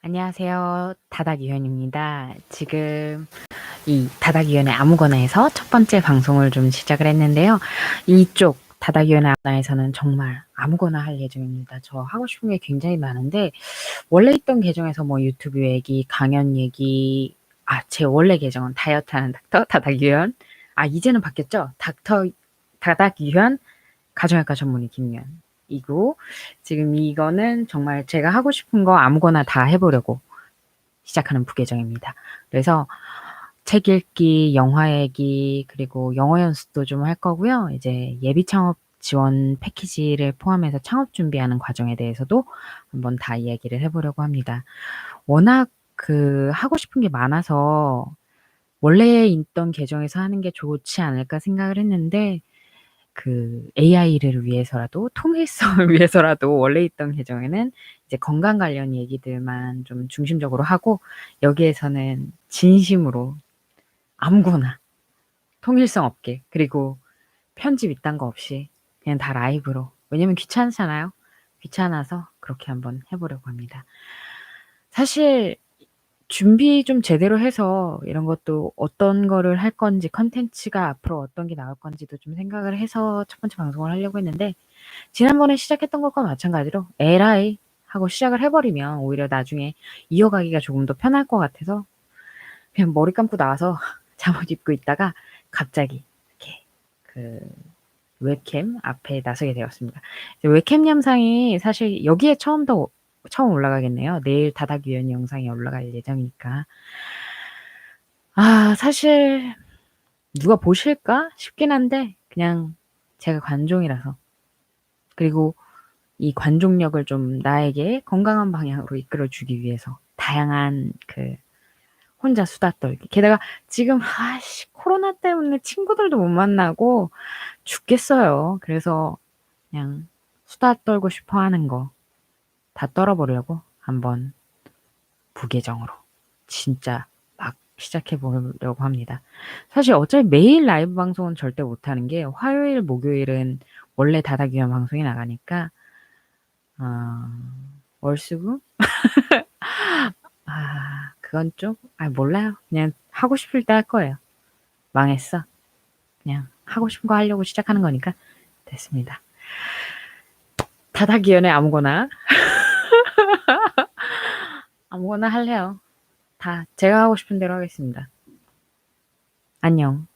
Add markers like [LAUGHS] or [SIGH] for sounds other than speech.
안녕하세요. 다닥유현입니다. 지금 이 다닥유현의 아무거나에서 첫 번째 방송을 좀 시작을 했는데요. 이쪽 다닥유현의 아무거나에서는 정말 아무거나 할 예정입니다. 저 하고 싶은 게 굉장히 많은데 원래 있던 계정에서 뭐 유튜브 얘기, 강연 얘기, 아, 제 원래 계정은 다이어트 하는 닥터 다닥유현. 아, 이제는 바뀌었죠? 닥터 다닥유현 가정의과 전문의 김유현. 이고 지금 이거는 정말 제가 하고 싶은 거 아무거나 다 해보려고 시작하는 부계정입니다. 그래서 책 읽기, 영화 얘기, 그리고 영어 연습도 좀 할 거고요. 이제 예비 창업 지원 패키지를 포함해서 창업 준비하는 과정에 대해서도 한번 다 이야기를 해보려고 합니다. 워낙 그 하고 싶은 게 많아서 원래 있던 계정에서 하는 게 좋지 않을까 생각을 했는데 그 AI를 위해서라도 통일성을 [LAUGHS] 위해서라도 원래 있던 계정에는 이제 건강 관련 얘기들만 좀 중심적으로 하고 여기에서는 진심으로 아무거나 통일성 없게 그리고 편집 이딴 거 없이 그냥 다 라이브로 왜냐면 귀찮잖아요. 귀찮아서 그렇게 한번 해보려고 합니다. 사실 준비 좀 제대로 해서 이런 것도 어떤 거를 할 건지 컨텐츠가 앞으로 어떤 게 나올 건지도 좀 생각을 해서 첫 번째 방송을 하려고 했는데 지난번에 시작했던 것과 마찬가지로 에라이 하고 시작을 해버리면 오히려 나중에 이어가기가 조금 더 편할 것 같아서 그냥 머리 감고 나와서 [LAUGHS] 잠옷 입고 있다가 갑자기 이렇게 그 웹캠 앞에 나서게 되었습니다. 웹캠 영상이 사실 여기에 처음 더 처음 올라가겠네요. 내일 다닥유연 영상이 올라갈 예정이니까. 아, 사실 누가 보실까 싶긴 한데 그냥 제가 관종이라서 그리고 이 관종력을 좀 나에게 건강한 방향으로 이끌어 주기 위해서 다양한 그 혼자 수다 떨기. 게다가 지금 아씨 코로나 때문에 친구들도 못 만나고 죽겠어요. 그래서 그냥 수다 떨고 싶어 하는 거 다 떨어버리려고 한번 부계정으로 진짜 막 시작해 보려고 합니다. 사실 어차피 매일 라이브 방송은 절대 못하는 게 화요일, 목요일은 원래 다닥유연 방송이 나가니까 어, 월수금? [LAUGHS] 아, 그건 좀, 아, 몰라요. 그냥 하고 싶을 때 할 거예요. 망했어. 그냥 하고 싶은 거 하려고 시작하는 거니까 됐습니다. 다닥이연의 아무거나. 아무거나 할래요. 다 제가 하고 싶은 대로 하겠습니다. 안녕.